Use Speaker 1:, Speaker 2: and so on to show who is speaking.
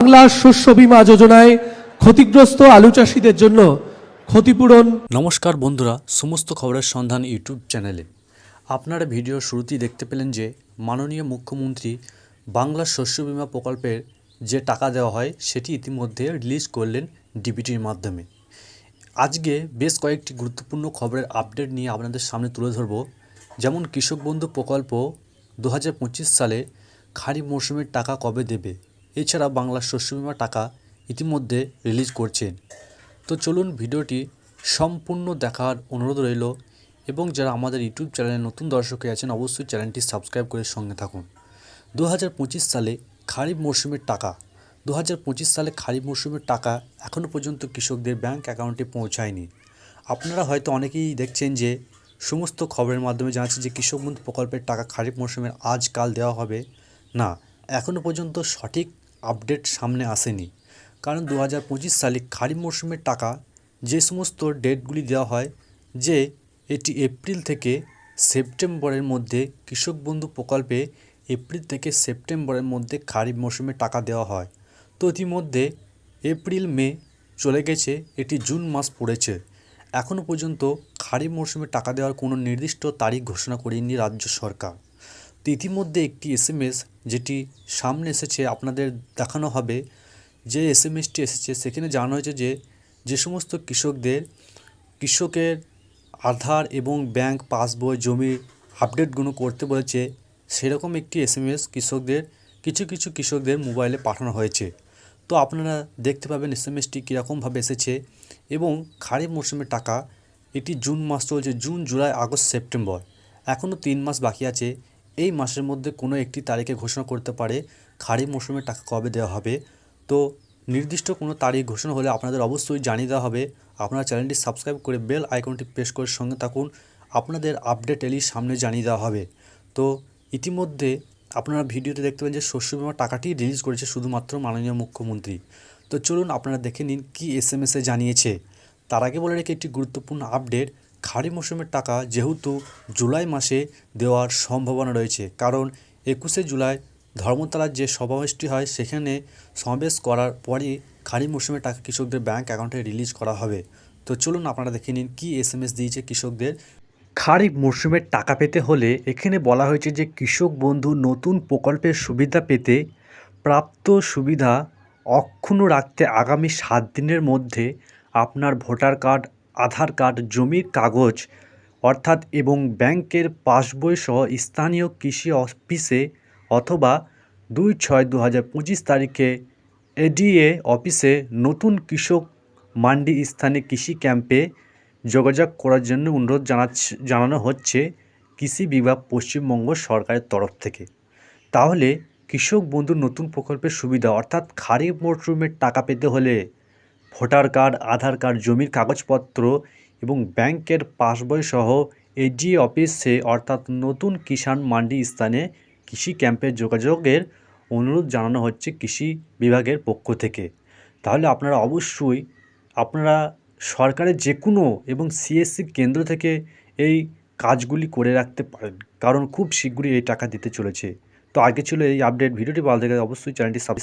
Speaker 1: বাংলা শস্য বীমা যোজনায় ক্ষতিগ্রস্ত আলু চাষিদের জন্য ক্ষতিপূরণ।
Speaker 2: নমস্কার বন্ধুরা, সমস্ত খবরের সন্ধান ইউটিউব চ্যানেলে। আপনারা ভিডিও শুরুতেই দেখতে পেলেন যে মাননীয় মুখ্যমন্ত্রী বাংলা শস্য বীমা প্রকল্পের যে টাকা দেওয়া হয়, সেটি ইতিমধ্যে রিলিজ করলেন ডিবিটির মাধ্যমে। আজকে বেশ কয়েকটি গুরুত্বপূর্ণ খবরের আপডেট নিয়ে আপনাদের সামনে তুলে ধরব। যেমন কৃষক বন্ধু প্রকল্প দু হাজার পঁচিশ সালে খারিফ মরশুমের টাকা কবে দেবে? এছাড়া বাংলা শস্য বীমা টাকা ইতিমধ্যে রিলিজ করছেন তো চলুন ভিডিওটি সম্পূর্ণ দেখার অনুরোধ রইল এবং যারা আমাদের ইউটিউব চ্যানেলে নতুন দর্শকে আছেন, অবশ্যই চ্যানেলটি সাবস্ক্রাইব করে সঙ্গে থাকুন। দু হাজার পঁচিশ সালে খারিফ মরশুমের টাকা দু হাজার পঁচিশ সালে খারিফ মরশুমের টাকা এখনও পর্যন্ত কৃষকদের ব্যাংক অ্যাকাউন্টে পৌঁছায়নি। আপনারা হয়তো অনেকেই দেখছেন যে সমস্ত খবরের মাধ্যমে জানাচ্ছে যে কৃষক বন্ধু প্রকল্পের টাকা খারিফ মরশুমের আজ কাল দেওয়া হবে। না এখনও পর্যন্ত সঠিক আপডেট সামনে আসেনি। কারণ দু হাজার পঁচিশ সালে খারিফ মরশুমের টাকা যে সমস্ত ডেটগুলি দেওয়া হয়, যে এটি এপ্রিল থেকে সেপ্টেম্বরের মধ্যে কৃষক বন্ধু প্রকল্পে এপ্রিল থেকে সেপ্টেম্বরের মধ্যে খারিফ মরশুমে টাকা দেওয়া হয়। তো ইতিমধ্যে এপ্রিল, মে চলে গেছে, এটি জুন মাস পড়েছে। এখনও পর্যন্ত খারিফ মরশুমে টাকা দেওয়ার কোনো নির্দিষ্ট তারিখ ঘোষণা করেনি রাজ্য সরকার। ইতিমধ্যে একটি এসএমএস যেটি সামনে এসেছে, আপনাদের দেখানো হবে। যে এসএমএসটি এসেছে, সেখানে জানানো হয়েছে যে যে সমস্ত কৃষকদের, কৃষকের আধার এবং ব্যাংক পাসবই জমির আপডেটগুলো করতে বলেছে, সেরকম একটি এসএমএস কৃষকদের, কিছু কিছু কৃষকদের মোবাইলে পাঠানো হয়েছে। তো আপনারা দেখতে পাবেন এসএমএসটি কীরকমভাবে এসেছে এবং খারিফ মরশুমের টাকা, এটি জুন মাস চলছে, জুন, জুলাই, আগস্ট, সেপ্টেম্বর। এখনও তিন মাস বাকি আছে এই মাসের মধ্যে কোনো একটি তারিখে ঘোষণা করতে পারে খারিফ মরশুমের টাকা কবে দেওয়া হবে। তো নির্দিষ্ট কোনো তারিখ ঘোষণা হলে আপনাদের অবশ্যই জানিয়ে দেওয়া হবে। আপনারা চ্যানেলটি সাবস্ক্রাইব করে বেল আইকনটি প্রেস করে সঙ্গে থাকুন। আপনাদের আপডেট এলি সামনে জানিয়ে দেওয়া হবে। তো ইতিমধ্যে আপনারা ভিডিওতে দেখতে পাবেন যে শস্য বীমা টাকাটি রিলিজ করেছে শুধুমাত্র মাননীয় মুখ্যমন্ত্রী। তো চলুন আপনারা দেখে নিন কী এস এম জানিয়েছে। তার আগে বলে রেখে একটি গুরুত্বপূর্ণ আপডেট খারিফ মৌসুমের টাকা যেহেতু জুলাই মাসে দেওয়ার সম্ভাবনা রয়েছে, কারণ একুশে জুলাই ধর্মতলার যে সমাবেশটি হয়, সেখানে সমাবেশ করার পরই খারিফ মৌসুমের টাকা কৃষকদের ব্যাংক অ্যাকাউন্টে রিলিজ করা হবে। তো চলুন আপনারা দেখে নিন কী এস এম এস দিয়েছে কৃষকদের। খারিফ মরশুমের টাকা পেতে হলে এখানে বলা হয়েছে যে কৃষক বন্ধু নতুন প্রকল্পের সুবিধা পেতে প্রাপ্ত সুবিধা অক্ষুণ্ণ রাখতে আগামী সাত দিনের মধ্যে আপনার ভোটার কার্ড আধার কার্ড, জমির কাগজ, অর্থাৎ এবং ব্যাংকের পাসবই সহ স্থানীয় কৃষি অফিসে অথবা দুই ছয় দু হাজার পঁচিশ তারিখে এডিএ অফিসে নতুন কৃষক মান্ডি স্থানে কৃষি ক্যাম্পে যোগাযোগ করার জন্য অনুরোধ জানাচ্ছে, জানানো হচ্ছে কৃষি বিভাগ পশ্চিমবঙ্গ সরকারের তরফ থেকে। তাহলে কৃষক বন্ধুর নতুন প্রকল্পের সুবিধা, অর্থাৎ খারিফ মরশুমের টাকা পেতে হলে ভোটার কার্ড, আধার কার্ড, জমির কাগজপত্র এবং ব্যাংকের পাসবই সহ এজি অফিসে, অর্থাৎ নতুন কিষাণ মান্ডি স্থানে কৃষি ক্যাম্পে যোগাযোগের অনুরোধ জানানো হচ্ছে কৃষি বিভাগের পক্ষ থেকে। তাহলে আপনারা অবশ্যই, আপনারা সরকারের যে কোনো এবং সিএসসি কেন্দ্র থেকে এই কাজগুলি করে রাখতে পারেন, কারণ খুব শীঘ্রই এই টাকা দিতে চলেছে। তো আগে ছিল এই আপডেট, ভিডিওটি ভালো থেকে অবশ্যই চ্যানেলটি সাবস্ক্রাইব